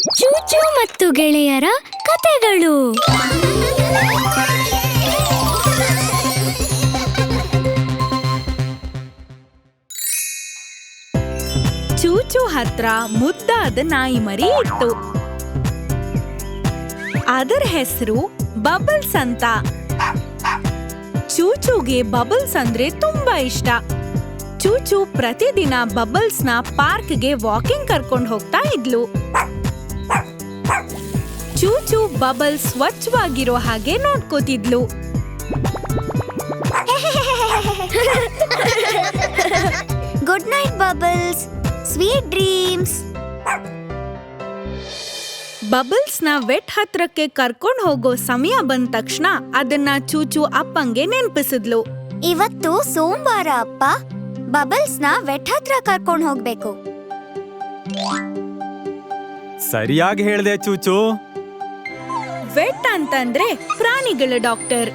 ಚೂಚು ಮತ್ತು ಗೆಳೆಯರ ಕತೆಗಳು. ಚೂಚು ಹತ್ರ ಮುದ್ದಾದ ನಾಯಿ ಮರಿ ಇತ್ತು. ಅದರ ಹೆಸರು ಬಬಲ್ಸ್ ಅಂತ. ಚೂಚುಗೆ ಬಬಲ್ಸ್ ಅಂದ್ರೆ ತುಂಬಾ ಇಷ್ಟ. ಚೂಚು ಪ್ರತಿದಿನ ಬಬಲ್ಸ್ನ ಪಾರ್ಕ್ಗೆ ವಾಕಿಂಗ್ ಕರ್ಕೊಂಡು ಹೋಗ್ತಾ ಇದ್ಲು. ಚೂಚು ಬಬಲ್ಸ್ ಸ್ವಚ್ಛವಾಗಿರೋ ಹಾಗೆ ನೋಡ್ಕೋತಿದ್ಲು. Good night Bubbles sweet dreams ಬಬಲ್ಸ್ನ vet ಹತ್ರಕ್ಕೆ ಕರ್ಕೊಂಡ್ ಹೋಗೋ ಸಮಯ ಬಂದ ತಕ್ಷಣ ಅದನ್ನ ಚೂಚು ಅಪ್ಪಂಗೆ ನೆನಪಿಸಿದ್ಲು. ಇವತ್ತು ಸೋಮವಾರ ಅಪ್ಪ ಬಬಲ್ಸ್ನ ನ ವೆಟ್ ಹತ್ರ ಕರ್ಕೊಂಡು ಹೋಗ್ಬೇಕು. ಸರಿಯಾಗಿ ಹೇಳ್ದೆ ಚೂಚು. ವೆಟ್ ಅಂತಂದ್ರೆ ಪ್ರಾಣಿಗಳ ಡಾಕ್ಟರ್.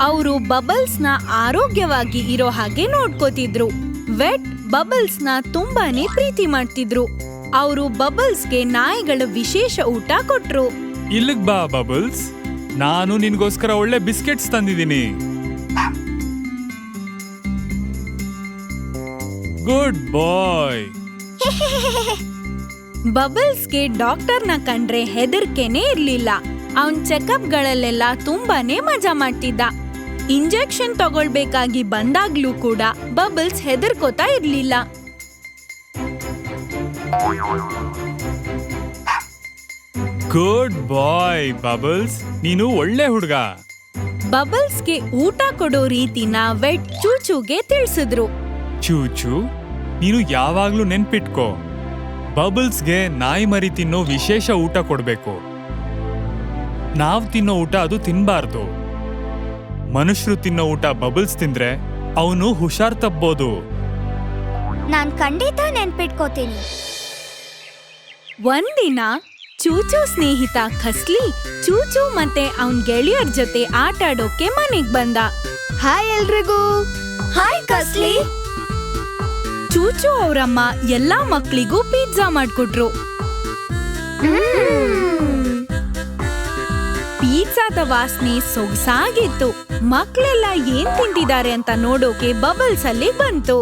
ಅವರು ಬಬಲ್ಸ್ನ ಆರೋಗ್ಯವಾಗಿ ಇರೋ ಹಾಗೆ ನೋಡ್ಕೋತಿದ್ರು. ವೆಟ್ ಬಬಲ್ಸ್ನ ತುಂಬಾನೇ ಪ್ರೀತಿ ಮಾಡ್ತಿದ್ರು. ಅವರು ಬಬಲ್ಸ್ಗೆ ನಾಯಿಗಳ ವಿಶೇಷ ಊಟ ಕೊಟ್ರು. ಇಲ್ಲಿಗ್ ಬಾ ಬಬಲ್ಸ್. ನಾನು ನಿನ್ಗೋಸ್ಕರ ಒಳ್ಳೆ ಬಿಸ್ಕೆಟ್ಸ್ ತಂದಿದ್ದೀನಿ. ಗುಡ್ ಬಾಯ್. ಬಬಲ್ಸ್ಗೆ ಡಾಕ್ಟರ್ನ ಕಂಡ್ರೆ ಹೆದರ್ಕೆನೇ ಇರ್ಲಿಲ್ಲ. ಅವನ್ ಚೆಕಪ್ಗಳಲ್ಲೆಲ್ಲ ತುಂಬಾನೇ ಮಜಾ ಮಾಡ್ತಿದ್ದ. ಇಂಜೆಕ್ಷನ್ ತಗೊಳ್ಬೇಕಾಗಿ ಬಂದಾಗ್ಲೂ ಕೂಡ ಬಬಲ್ಸ್ ಹೆದರ್ಕೋತಾ ಇರ್ಲಿಲ್ಲ. ಗುಡ್ ಬಾಯ್ ಬಬಲ್ಸ್ ನೀನು ಒಳ್ಳೆ ಹುಡುಗ. ಬಬಲ್ಸ್ಗೆ ಊಟ ಕೊಡೋ ರೀತಿನ ವೆಟ್ ಚೂಚುಗೆ ತಿಳಿಸಿದ್ರು. ಚೂಚು ನೀನು ಯಾವಾಗ್ಲೂ ನೆನ್ಪಿಟ್ಕೋ. ಬಬಲ್ಸ್ಗೆ ನಾಯಿ ಮರಿ ತಿನ್ನೋ ವಿಶೇಷ ಊಟ ಕೊಡಬೇಕು. ನಾವು ತಿನ್ನೋ ಊಟ ಅದು ತಿನ್ನಬಾರ್ದು ಮನುಷ್ಯರು ತಿನ್ನೋ ಊಟ ಬಬಲ್ಸ್ ತಿಂದ್ರೆ ಅವನು ಹುಷಾರ್ ತಪ್ಬೋದು ನಾನ್ ಖಂಡಿತ ನೆನ್ಪಿಟ್ಕೋತೀನಿ. ಒಂದಿನ ಚೂಚು ಸ್ನೇಹಿತ ಖಸ್ಲಿ ಚೂಚು ಮತ್ತೆ ಅವನ್ ಗೆಳೆಯರ್ ಜೊತೆ ಆಟಾಡೋಕೆ ಮನೆಗ್ ಬಂದ. ಹಾಯ್ ಎಲ್ರಿಗೂ. ಹಾಯ್ ಕಸ್ಲಿ ಚೂಚು ಅವರಮ್ಮ ಎಲ್ಲಾ ಮಕ್ಕಳಿಗೂ ಪಿಜ್ಜಾ ಮಾಡ್ಕೊಟ್ರು. ಪಿಜ್ಜಾದ ವಾಸನೆ ಸೊಗಸಾಗಿತ್ತು. ಮಕ್ಕಳೆಲ್ಲ ಏನ್ ತಿಂತಿದ್ದಾರೆ ಅಂತ ನೋಡೋಕೆ ಬಬಲ್ಸ್ ಅಲ್ಲಿ ಬಂತು.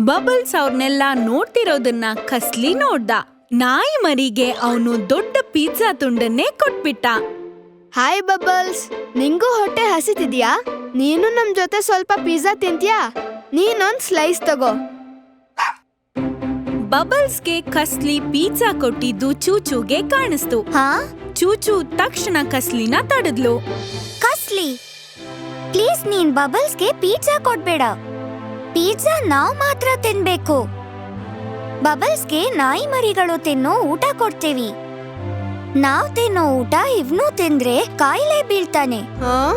ಬಬಲ್ಸ್ ಅವ್ರನ್ನೆಲ್ಲ ನೋಡ್ತಿರೋದನ್ನ ಕಸ್ಲಿ ನೋಡ್ದ. ನಾಯಿ ಮರಿಗೆ ಅವನು ದೊಡ್ಡ ಪಿಜ್ಜಾ ತುಂಡನ್ನೇ ಕೊಟ್ಬಿಟ್ಟ. ಹಾಯ್ ಬಬಲ್ಸ್ ನಿಂಗೂ ಹೊಟ್ಟೆ ಹಸಿತಿದ್ಯಾ? ನೀನು ನಮ್ ಜೊತೆ ಸ್ವಲ್ಪ ಪಿಜ್ಜಾ ತಿಂತ್ಯಾ? ನೀನೊಂದ್ ಸ್ಲೈಸ್ ತಗೋ. ಬಬಲ್ಸ್ಗೆ ಕಸ್ಲಿ ಪಿಜ್ಜಾ ಕೊಟ್ಟಿದ್ದು ಚೂಚುಗೆ ಕಾಣಿಸ್ತು. ಹಾ? ಚೂಚು ತಕ್ಷಣ ಕಸ್ಲಿನ ತಡೆದ್ಲು. ಕಸ್ಲಿ? ಪ್ಲೀಸ್ ನೀನ್ ಬಬಲ್ಸ್ಗೆ ಪಿಜ್ಜಾ ಕೊಡ್ಬೇಡ. ಪಿಜ್ಜಾ ನಾವ್ ಮಾತ್ರ ತಿನ್ಬೇಕು. ಬಬಲ್ಸ್ಗೆ ನಾಯಿ ಮರಿಗಳು ತಿನ್ನೋ ಊಟ ಕೊಡ್ತೀವಿ. ನಾವ್ ತಿನ್ನೋ ಊಟ ಇವ್ನು ತಿಂದ್ರೆ ಕಾಯಿಲೆ ಬೀಳ್ತಾನೆ. ಹಾ?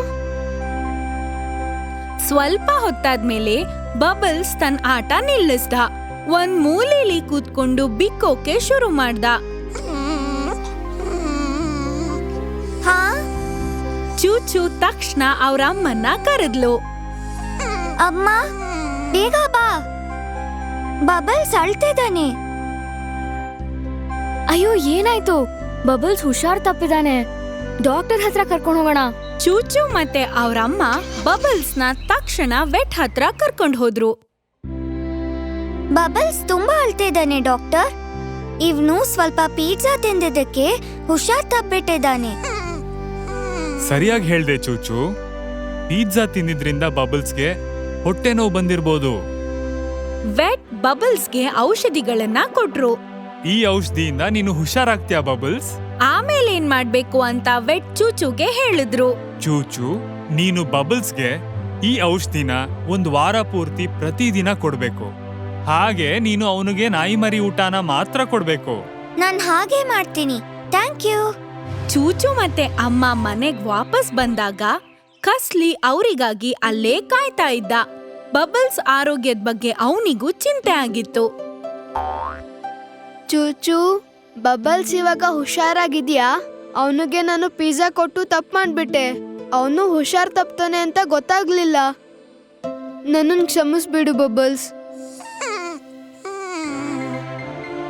ಸ್ವಲ್ಪ ಹೊತ್ತಾದ್ಮೇಲೆ ಬಬಲ್ಸ್ ತನ್ನ ಆಟ ನಿಲ್ಲಿಸ್ದ. ಒಂದ್ ಮೂಲೆಯಲ್ಲಿ ಕೂತ್ಕೊಂಡು ಬಿಕ್ಕೋಕೆ ಶುರು ಮಾಡ್ದ. ಹಾ? ಚೂಚು ತಕ್ಷಣ ಅವ್ರ ಅಮ್ಮನ್ನ ಕರೆದ್ಲು. ಅಮ್ಮ ಬೇಗ ಬಾ. ಬಬಲ್ಸ್ ಅಳ್ತಿದ್ದಾನೆ ಅಯ್ಯೋ ಏನಾಯ್ತು? ಬಬಲ್ಸ್ ಹುಷಾರ್ ತಪ್ಪಿದಾನೆ. ಡಾಕ್ಟರ್ ಹತ್ರ ಕರ್ಕೊಂಡು ಹೋಗೋಣ. ಚೂಚು ಮತ್ತೆ ಅವ್ರಮ್ಮ ಬಬಲ್ಸ್ನ ತಕ್ಷಣ ವೆಟ್ ಹತ್ರ ಕರ್ಕೊಂಡು ಹೋದ್ರು. ಬಬಲ್ಸ್ ತುಂಬಾ ಅಳ್ತಿದ್ದಾನೆ ಡಾಕ್ಟರ್. ಇವ್ನು ಸ್ವಲ್ಪ ಪಿಜ್ಜಾ ತಿಂದಿದ್ದಕ್ಕೆ ಹುಷಾರ್ ತಪ್ಪಿಟ್ಟಿದ್ದಾನೆ. ಸರಿಯಾಗಿ ಹೇಳ್ದೆ ಚೂಚು. ಪಿಜ್ಜಾ ತಿಂದಿದ್ರಿಂದ ಬಬಲ್ಸ್ಗೆ ಹೊಟ್ಟೆ ನೋವು ಬಂದಿರ್ಬೋದು. ವೆಟ್ ಬಬಲ್ಸ್ಗೆ ಔಷಧಿಗಳನ್ನ ಕೊಟ್ರು. ಈ ಔಷಧಿಯಿಂದ ನೀನು ಹುಷಾರಾಗ್ತೀಯ ಬಬಲ್ಸ್? ಆಮೇಲೆ ಏನ್ ಮಾಡ್ಬೇಕು ಅಂತ ವೆಟ್ ಚೂಚುಗೆ ಹೇಳಿದ್ರು. ಚೂಚು ನೀನು ಬಬಲ್ಸ್ಗೆ ಈ ಔಷಧಿನ ಒಂದು ವಾರ ಪೂರ್ತಿ ಪ್ರತಿದಿನ ಕೊಡ್ಬೇಕು. ಹಾಗೆ ನೀನು ಅವನಿಗೆ ನಾಯಿ ಮರಿ ಊಟನ ಮಾತ್ರ ಕೊಡ್ಬೇಕು. ನಾನ್ ಹಾಗೆ ಮಾಡ್ತೀನಿ. Thank you. ಚೂಚು ಮತ್ತೆ ಅಮ್ಮ ಮನೆಗ್ ವಾಪಸ್ ಬಂದಾಗ ಕಸ್ಲಿ ಅವರಿಗಾಗಿ ಅಲ್ಲೇ ಕಾಯ್ತಾ ಇದ್ದ. ಬಬಲ್ಸ್ ಆರೋಗ್ಯದ ಬಗ್ಗೆ ಅವನಿಗೂ ಚಿಂತೆ ಆಗಿತ್ತು. ಚೂಚು, ಬಬಲ್ಸ್ ಇವಾಗ ಹುಷಾರಾಗಿದ್ಯಾ? ಅವನಿಗೆ ನಾನು ಪಿಜ್ಜಾ ಕೊಟ್ಟು ತಪ್ಪು ಮಾಡ್ಬಿಟ್ಟೆ. ಅವನು ಹುಷಾರ್ ತಪ್ತಾನೆ ಅಂತ ಗೊತ್ತಾಗ್ಲಿಲ್ಲ. ನನ್ನನ್ನು ಕ್ಷಮಿಸ್ಬಿಡು ಬಬಲ್ಸ್.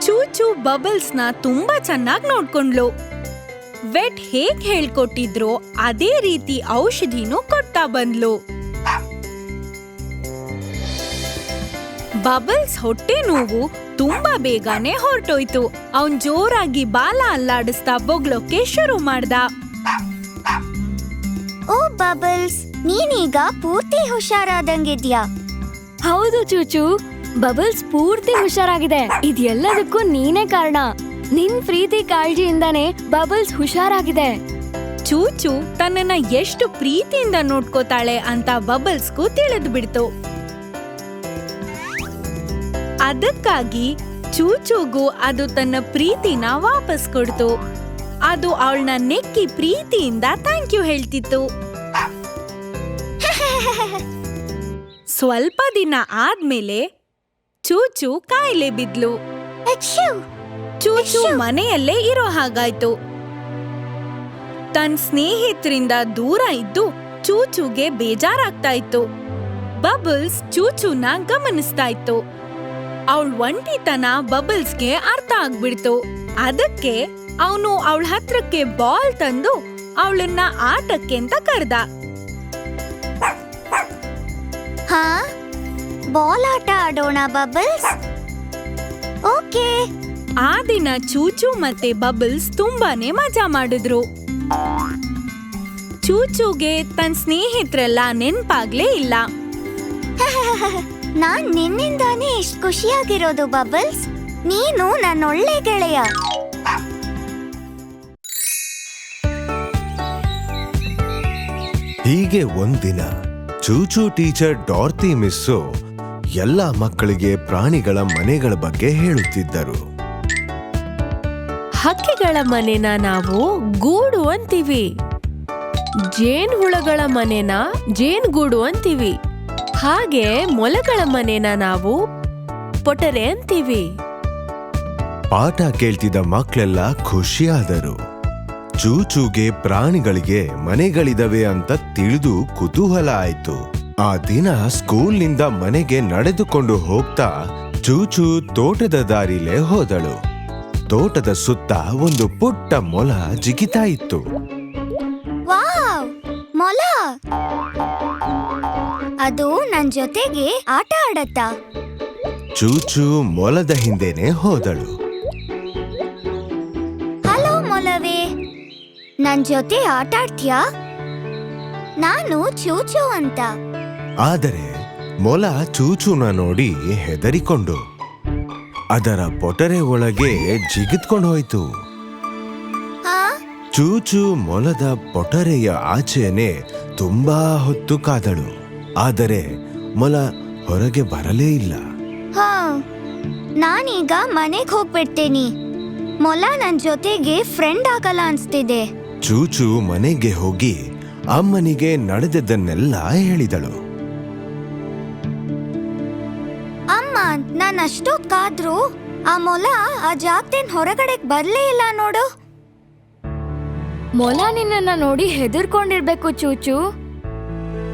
ಚೂಚು ಬಬಲ್ಸ್ನ ತುಂಬಾ ಚೆನ್ನಾಗಿ ನೋಡ್ಕೊಂಡ್ಲು. ವೆಟ್ ಹೇಗ್ ಹೇಳ್ಕೊಟ್ಟಿದ್ರೋ ಅದೇ ರೀತಿ ಔಷಧಿನೂ ಕೊಡ್ತಾ ಬಂದ್ಲು. ಬಬಲ್ಸ್ ಹೊಟ್ಟೆ ನೋವು ತುಂಬಾ ಬೇಗನೆ ಹೊರಟೋಯ್ತು. ಅವನ್ ಜೋರಾಗಿ ಬಾಲ ಅಲ್ಲಾಡಿಸ್ತಾ ಬೊಗ್ಳೋಕೆ ಶುರು ಮಾಡ್ದ. ಓ ಬಬಲ್ಸ್ ನೀನೀಗ ಪೂರ್ತಿ ಹುಷಾರಾದಂಗಿದ್ಯಾ? ಹೌದು ಚೂಚು. ಬಬಲ್ಸ್ ಪೂರ್ತಿ ಹುಷಾರಾಗಿದೆ. ಇದೆಲ್ಲದಕ್ಕೂ ನೀನೇ ಕಾರಣ. ನಿನ್ ಪ್ರೀತಿ ಕಾಳಜಿಯಿಂದಾನೇ ಬಬಲ್ಸ್ ಹುಷಾರಾಗಿದೆ. ಚೂಚು ತನ್ನನ್ನ ಎಷ್ಟು ಪ್ರೀತಿಯಿಂದ ನೋಡ್ಕೋತಾಳೆ ಅಂತ ಬಬಲ್ಸ್ಗೂ ತಿಳಿದು ಬಿಡ್ತು ಅದಕ್ಕಾಗಿ ಚೂಚೂಗೂ ಅದು ತನ್ನ ಪ್ರೀತಿನ ವಾಪಸ್ ಕೊಡ್ತು. ಅದು ಅವಳನ್ನ ನೆಕ್ಕಿ ಪ್ರೀತಿಯಿಂದ ಥ್ಯಾಂಕ್ ಯು ಹೇಳ್ತಿತ್ತು. ಸ್ವಲ್ಪ ದಿನ ಆದ್ಮೇಲೆ ಚೂಚು ಕಾಯಿಲೆ ಬಿದ್ಲು. ಚೂಚು ಮನೆಯಲ್ಲೇ ಇರೋ ಹಾಗಾಯ್ತು. ತನ್ ಸ್ನೇಹಿತರಿಂದ ದೂರ ಇದ್ದು ಚೂಚುಗೆ ಬೇಜಾರಾಗ್ತಾ ಇತ್ತು. ಬಬಲ್ಸ್ ಚೂಚುನ ಗಮನಿಸ್ತಾ ಇತ್ತು. ಅವಳ ಒಂಟಿತನ ಬಬಲ್ಸ್ಗೆ ಅರ್ಥ ಆಗ್ಬಿಡ್ತು. ಅದಕ್ಕೆ ಅವನು ಅವಳ ಹತ್ರಕ್ಕೆ ಬಾಲ್ ತಂದು ಅವಳನ್ನ ಆಟಕ್ಕೆ ಅಂತ ಕರೆದ. ಹಾ? ಬಾಲ್ ಆಟ ಆಡೋಣ ಬಬಲ್ಸ್? ಓಕೆ. ಆ ದಿನ ಚೂಚು ಮತ್ತೆ ಬಬಲ್ಸ್ ತುಂಬಾನೇ ಮಜಾ ಮಾಡಿದ್ರು. ಚೂಚುಗೆ ತನ್ನ ಸ್ನೇಹಿತರೆಲ್ಲ ನೆನ್ಪಾಗ್ಲೇ ಇಲ್ಲ. ನಾನ್ ನಿನ್ನಿಂದಾನೇ ಇಷ್ಟ್ ಖುಷಿಯಾಗಿರೋದು ಬಬಲ್ಸ್. ನೀನು ನನ್ನೊಳ್ಳೆ ಗೆಳೆಯ. ಹೀಗೆ ಒಂದಿನ ಚೂಚು ಟೀಚರ್ ಡಾರ್ತಿ ಮಿಸ್ಸು ಎಲ್ಲ ಮಕ್ಕಳಿಗೆ ಪ್ರಾಣಿಗಳ ಮನೆಗಳ ಬಗ್ಗೆ ಹೇಳುತ್ತಿದ್ದರು. ಹಕ್ಕಿಗಳ ಮನೆನ ನಾವು ಗೂಡು ಅಂತೀವಿ. ಜೇನ್ ಹುಳಗಳ ಮನೆನ ಜೇನ್ಗೂಡು ಅಂತೀವಿ. ಹಾಗೆ ಮೊಲಗಳ ಮನೆನ ನಾವು ಪೊಟರೆ ಅಂತೀವಿ. ಪಾಠ ಕೇಳ್ತಿದ್ದ ಮಕ್ಕಳೆಲ್ಲ ಖುಷಿಯಾದರು. ಚೂಚೂಗೆ ಪ್ರಾಣಿಗಳಿಗೆ ಮನೆಗಳಿದವೆ ಅಂತ ತಿಳಿದು ಕುತೂಹಲ ಆಯ್ತು. ಆ ದಿನ ಸ್ಕೂಲ್ನಿಂದ ಮನೆಗೆ ನಡೆದುಕೊಂಡು ಹೋಗ್ತಾ ಚೂಚು ತೋಟದ ದಾರಿಲೇ ಹೋದಳು. ತೋಟದ ಸುತ್ತ ಒಂದು ಪುಟ್ಟ ಮೊಲ ಜಿಗಿತಾ ಇತ್ತು. ಅದು ನನ್ ಜೊತೆಗೆ ಆಟ ಆಡತ್ತ. ಚೂಚು ಮೊಲದ ಹಿಂದೆನೆ ಹೋದಳು. ಹಲೋ ಮೊಲವೇ ನನ್ ಜೊತೆ ಆಟ ಆಡ್ತೀಯಾ ನಾನು ಚೂಚು ಅಂತ. ಆದರೆ ಮೊಲ ಚೂಚುನ ನೋಡಿ ಹೆದರಿಕೊಂಡು ಅದರ ಪೊಟರೆ ಒಳಗೆ ಜಿಗಿದ್ಕೊಂಡು ಹೋಯ್ತು. ಹಾ? ಚೂಚು ಮೊಲದ ಪೊಟರೆಯ ಆಚೆನೆ ತುಂಬಾ ಹೊತ್ತು ಕಾದಳು. ಆದರೆ ಮೊಲ ಹೊರಗೆ ಬರಲೇ ಇಲ್ಲ. ಹಾ ನಾನೀಗ ಮನೆಗ್ ಹೋಗ್ಬಿಡ್ತೀನಿ. ಮೊಲ ನನ್ ಜೊತೆಗೆ ಫ್ರೆಂಡ್ ಆಗಲ್ಲ ಅನ್ಸ್ತಿದೆ. ಚೂಚು ಮನೆಗೆ ಹೋಗಿ ಅಮ್ಮನಿಗೆ ನಡೆದದ್ದನ್ನೆಲ್ಲ ಹೇಳಿದಳು. ಅಮ್ಮ ನಾನ್ ಅಷ್ಟೊತ್ ಕಾದ್ರು ಆ ಮೊಲ ಆ ಜಾಗದಿಂದ ಹೊರಗಡೆ ಬರ್ಲೇ ಇಲ್ಲ ನೋಡು. ಮೊಲ ನಿನ್ನ ನೋಡಿ ಹೆದರ್ಕೊಂಡಿರ್ಬೇಕು ಚೂಚು.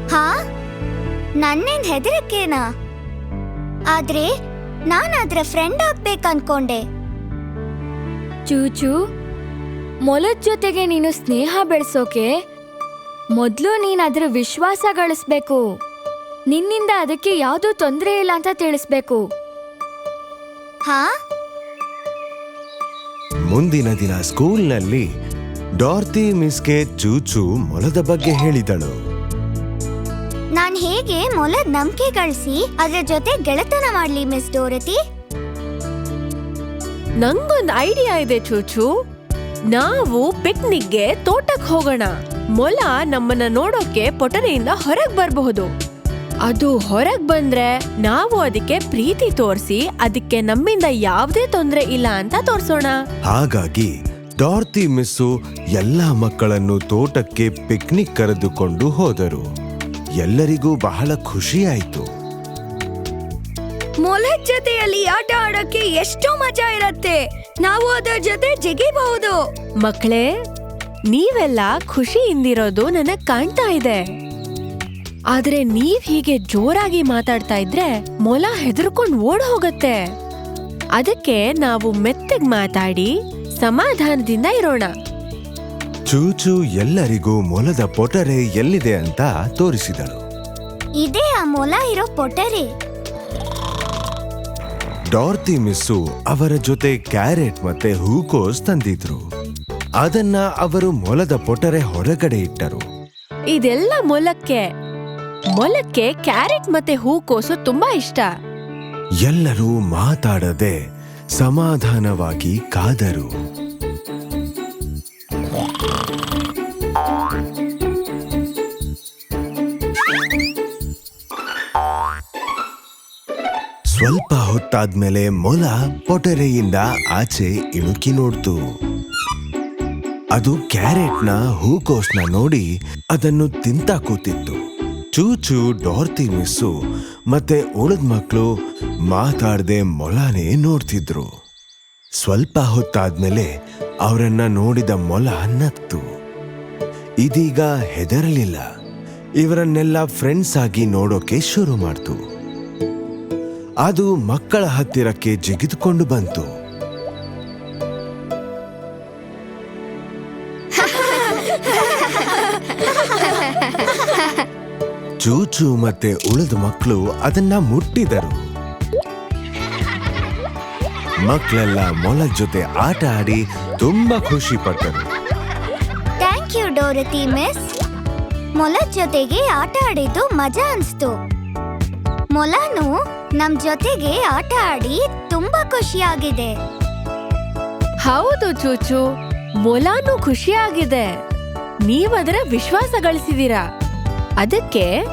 ಹಾ? ನನ್ನೇನ್ ಹೆದರಕ್ಕೇನಾ ಆದ್ರೆ ನಾನು ಅದ್ರ ಫ್ರೆಂಡ್ ಆಗ್ಬೇಕು ಅನ್ಕೊಂಡೆ ಚೂಚು ಮೊಲದ ಜೊತೆಗೆ ನೀನು ಸ್ನೇಹ ಬೆಳೆಸೋಕೆ ಮೊದಲು ನೀನು ಅದರ ವಿಶ್ವಾಸ ಗಳಿಸ್ಬೇಕು. ನಿನ್ನಿಂದ ಅದಕ್ಕೆ ಯಾವುದೂ ತೊಂದರೆ ಇಲ್ಲ ಅಂತ ತಿಳಿಸ್ಬೇಕು. ಹಾ? ಮುಂದಿನ ದಿನ ಸ್ಕೂಲ್ನಲ್ಲಿ ಡಾರ್ತಿ ಮಿಸ್ಗೆ ಚೂಚು ಮೊಲದ ಬಗ್ಗೆ ಹೇಳಿದಳು. ನಾನ್ ಹೇಗೆ ಮೊಲದ್ ನಂಬಿಕೆ ಗಳಿಸಿ ಅದ್ರ ಜೊತೆ ಗೆಳೆತನ ಮಾಡ್ಲಿ ಮಿಸ್ ಡೋರತಿ? ನಂಗೊಂದ್ ಐಡಿಯಾ ಇದೆ ಚೂಚು. ನಾವು ಪಿಕ್ನಿಕ್ಗೆ ತೋಟಕ್ ಹೋಗೋಣ. ಮೊಲ ನಮ್ಮನ್ನ ನೋಡೋಕೆ ಪೊಟರೆಯಿಂದ ಹೊರಗ್ ಬರಬಹುದು. ಅದು ಹೊರಗ್ ಬಂದ್ರೆ ನಾವು ಅದಕ್ಕೆ ಪ್ರೀತಿ ತೋರಿಸಿ ಅದಕ್ಕೆ ನಮ್ಮಿಂದ ಯಾವುದೇ ತೊಂದರೆ ಇಲ್ಲ ಅಂತ ತೋರ್ಸೋಣ. ಹಾಗಾಗಿ ಡಾರ್ತಿ ಮಿಸ್ಸು ಎಲ್ಲ ಮಕ್ಕಳನ್ನು ತೋಟಕ್ಕೆ ಪಿಕ್ನಿಕ್ ಕರೆದುಕೊಂಡು ಹೋದರು. ಎಲ್ಲರಿಗೂ ಬಹಳ ಖುಷಿಯಾಯಿತು. ಮೊಲದ ಜೊತೆಯಲ್ಲಿ ಆಟ ಆಡೋಕೆ ಎಷ್ಟು ಮಜಾ ಇರತ್ತೆ. ನಾವು ಅದರ ಜೊತೆ ಜಿಗಿಬಹುದು. ಮಕ್ಕಳೇ, ನೀವೆಲ್ಲ ಖುಷಿಯಿಂದಿರೋದು ನನಗ್ ಕಾಣ್ತಾ ಇದೆ. ಆದ್ರೆ ನೀವ್ ಹೀಗೆ ಜೋರಾಗಿ ಮಾತಾಡ್ತಾ ಇದ್ರೆ ಮೊಲ ಹೆದರ್ಕೊಂಡು ಓಡ್ ಹೋಗತ್ತೆ ಅದಕ್ಕೆ ನಾವು ಮೆತ್ತಗ್ ಮಾತಾಡಿ ಸಮಾಧಾನದಿಂದ ಇರೋಣ. ಚೂಚು ಎಲ್ಲರಿಗೂ ಮೊಲದ ಪೊಟರೆ ಎಲ್ಲಿದೆ ಅಂತ ತೋರಿಸಿದಳು. ಇದೇ ಆ ಮೊಲ ಇರೋ ಪೊಟರೆ. ಡಾರ್ತಿ ಮಿಸ್ಸು ಅವರ ಜೊತೆ ಕ್ಯಾರೆಟ್ ಮತ್ತೆ ಹೂಕೋಸ್ ತಂದಿದ್ರು. ಅದನ್ನ ಅವರು ಮೊಲದ ಪೊಟರೆ ಹೊರಗಡೆ ಇಟ್ಟರು. ಇದೆಲ್ಲ ಮೊಲಕ್ಕೆ. ಮೊಲಕ್ಕೆ ಕ್ಯಾರೆಟ್ ಮತ್ತೆ ಹೂಕೋಸು ತುಂಬಾ ಇಷ್ಟ. ಎಲ್ಲರೂ ಮಾತಾಡದೆ ಸಮಾಧಾನವಾಗಿ ಕಾದರು. ಸ್ವಲ್ಪ ಹೊತ್ತಾದ್ಮೇಲೆ ಮೊಲ ಪೊಟರೆಯಿಂದ ಆಚೆ ಇಣುಕಿ ನೋಡ್ತು. ಅದು ಕ್ಯಾರೆಟ್ನ ಹೂಕೋಸ್ನ ನೋಡಿ ಅದನ್ನು ತಿಂತಾ ಕೂತಿತ್ತು. ಚೂಚು ಡೋರ್ತಿ ಮಿಸ್ಸು ಮತ್ತೆ ಉಳಿದ ಮಕ್ಕಳು ಮಾತಾಡದೆ ಮೊಲನೇ ನೋಡ್ತಿದ್ರು. ಸ್ವಲ್ಪ ಹೊತ್ತಾದ್ಮೇಲೆ ಅವರನ್ನ ನೋಡಿದ ಮೊಲ ನಗ್ತು ಇದೀಗ ಹೆದರಲಿಲ್ಲ. ಇವರನ್ನೆಲ್ಲ ಫ್ರೆಂಡ್ಸ್ ಆಗಿ ನೋಡೋಕೆ ಶುರು ಮಾಡ್ತು. ಅದು ಮಕ್ಕಳ ಹತ್ತಿರಕ್ಕೆ ಜಿಗಿದುಕೊಂಡು ಬಂತು. ಚೂಚು ಮತ್ತೆ ಉಳಿದ ಮಕ್ಕಳು ಅದನ್ನ ಮುಟ್ಟಿದರು. ಮಕ್ಕಳೆಲ್ಲ ಮೊಲ ಜೊತೆ ಆಟ ಆಡಿ ತುಂಬಾ ಖುಷಿ ಪಟ್ಟರು. Thank you Dorothy, miss. ಮೊಲ ಜೊತೆಗೆ ಆಟ ಆಡಿದ್ದು ಮಜಾ ಅನ್ಸ್ತು. ಮೊಲನು ನಮ್ ಜೊತೆಗೆ ಆಟ ಆಡಿ ತುಂಬಾ ಖುಷಿಯಾಗಿದೆ. ಹೌದು ಚೂಚು ಮೊಲಾನು ಖುಷಿಯಾಗಿದೆ. ನೀವದರ ವಿಶ್ವಾಸ ಗಳಿಸಿದೀರಾ. ಅದಕ್ಕೆ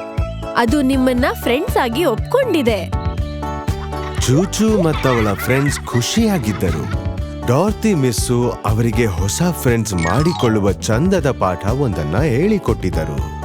ಅದು ನಿಮ್ಮನ್ನ ಫ್ರೆಂಡ್ಸ್ ಆಗಿ ಒಪ್ಕೊಂಡಿದೆ. ಚೂಚು ಮತ್ತವಳ ಫ್ರೆಂಡ್ಸ್ ಖುಷಿಯಾಗಿದ್ದರು. ಡಾರ್ತಿ ಮಿಸ್ಸು ಅವರಿಗೆ ಹೊಸ ಫ್ರೆಂಡ್ಸ್ ಮಾಡಿಕೊಳ್ಳುವ ಚಂದದ ಪಾಠ ಒಂದನ್ನ ಹೇಳಿಕೊಟ್ಟಿದರು